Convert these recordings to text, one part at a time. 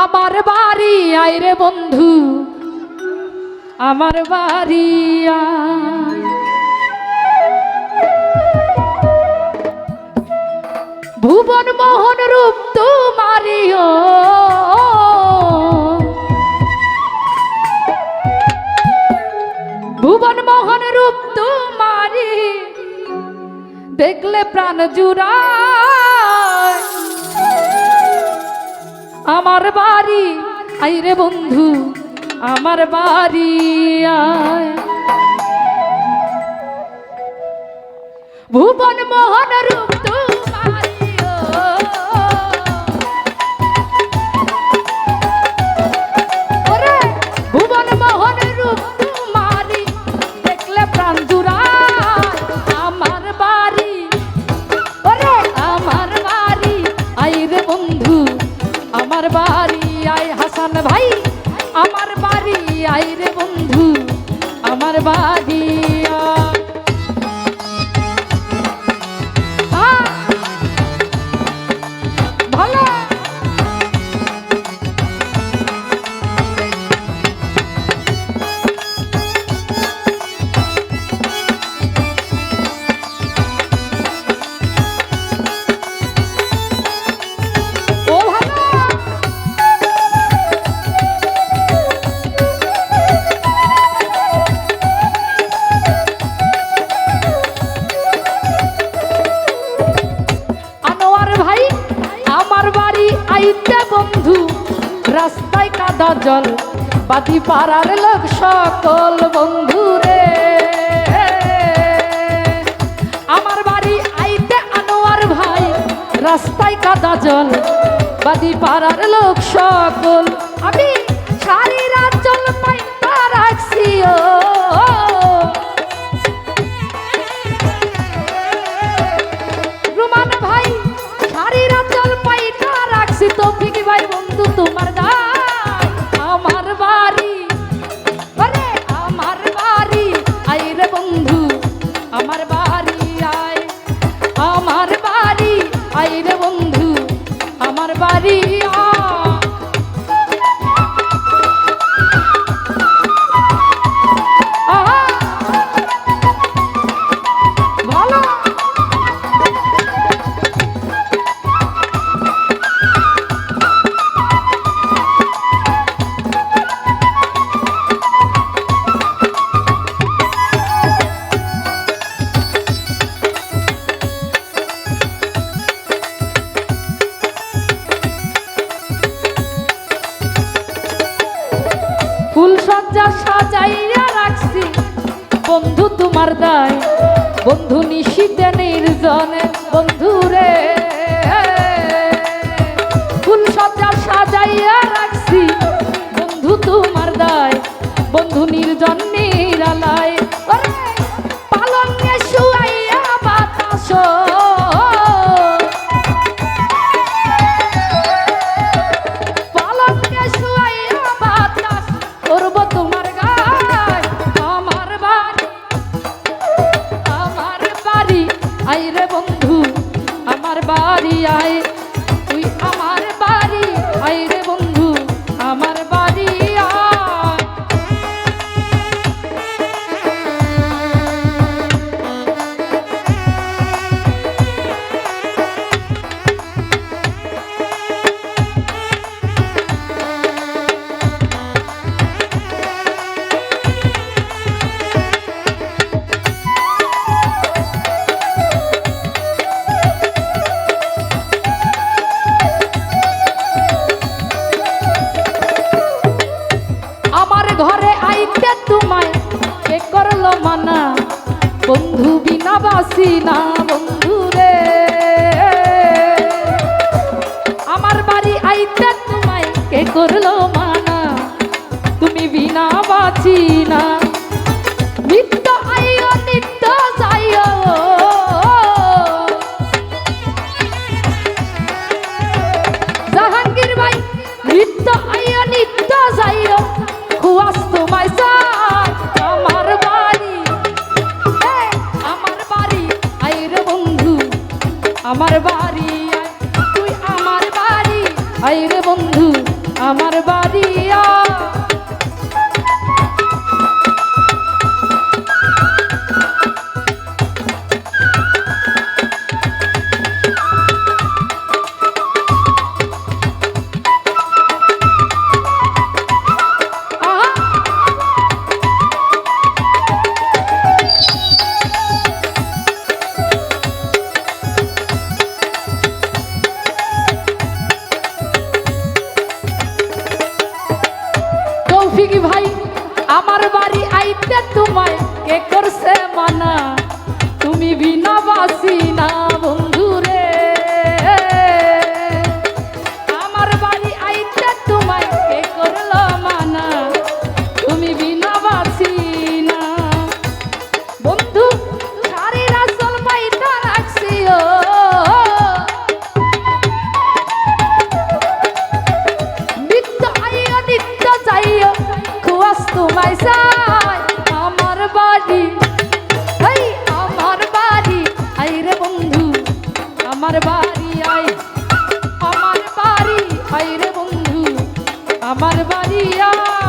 আমার বাড়ি, আয় রে বন্ধু। আমার বাড়ি ভুবন মোহন রূপ তোমারিও ভুবন মোহন রূপ তোমারি দেখলে প্রাণ জুড়ায়। আমার বাড়ি আই রে বন্ধু আমার বাড়ি ভুবন মোহন রূপ তোমারি জল বাতি পাড়ার লোক সকল বন্ধু রে আমার বাড়ি আইতে আনোয়ার ভাই, রাস্তায় কাদা জল বাদি পাড়ার লোক সকল। আমি সারি রাত জল পাইতা রাখছি, ও। বন্ধু তোমার দায়। বন্ধু নিশীতে নির্জনে, বন্ধু রে। ফুল সজ্জা সাজাইয়া রাখছি, বন্ধু তোমার দায়। বন্ধু নির্জন নিরালায় বিনা না বন্ধু আমার বাড়ি আইতে তোমায় কে করল মানা? তুমি বিনা বাঁচি বাড়ি আয়। আমার বাড়ি আয় রে বন্ধু আমার বাড়ি আয়।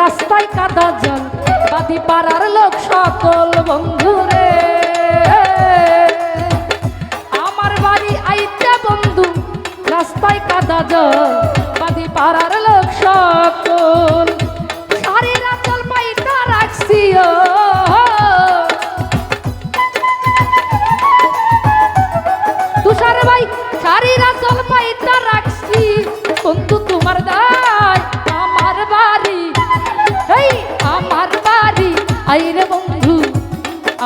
রাস্তায় কাদা জল, বাদি পাড়ার লোক সকল বন্ধু রে। আমার বাড়ি আইতে বন্ধু, রাস্তায় কাদা জল, বাদি পাড়ার লোক সকল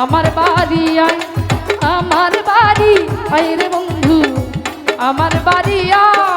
আমার বাড়ি আয় আমার বাড়ি আয় রে বন্ধু আমার বাড়ি আয়।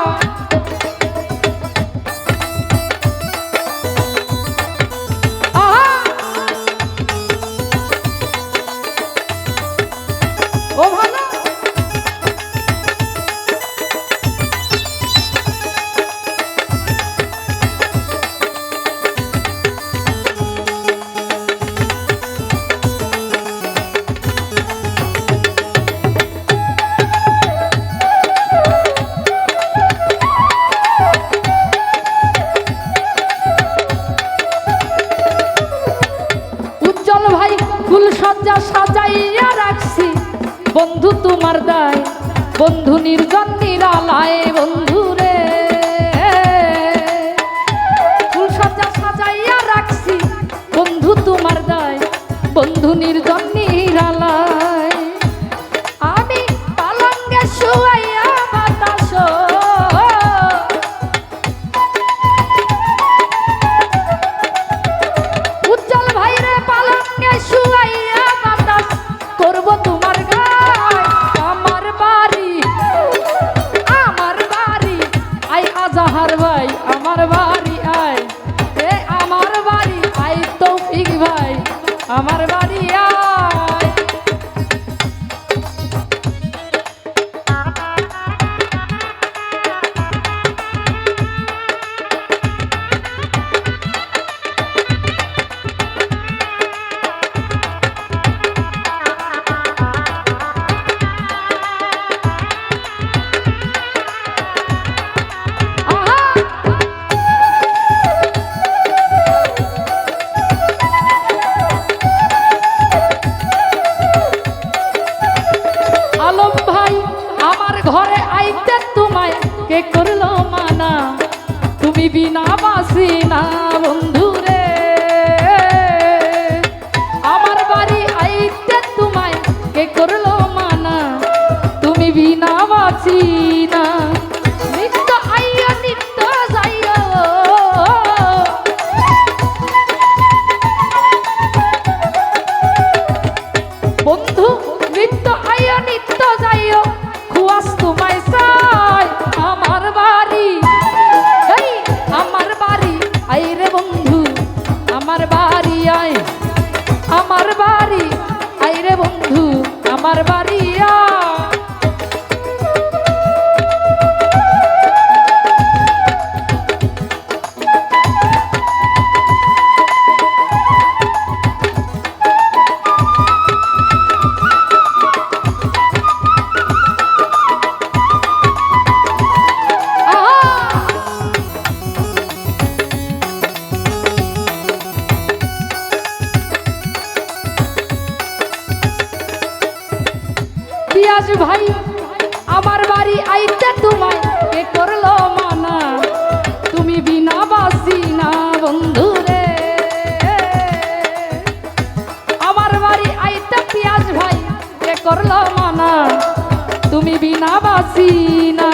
করল মানা। তুমি বিনা বাসি না বিলাস ভাই, আমার বাড়ি আইতে তোমায় কে করল মানা। তুমি বিনা বাসি না বন্ধু রে। আমার বাড়ি আইতে পিয়াজ ভাই কে করল মানা। তুমি বিনা বাসি না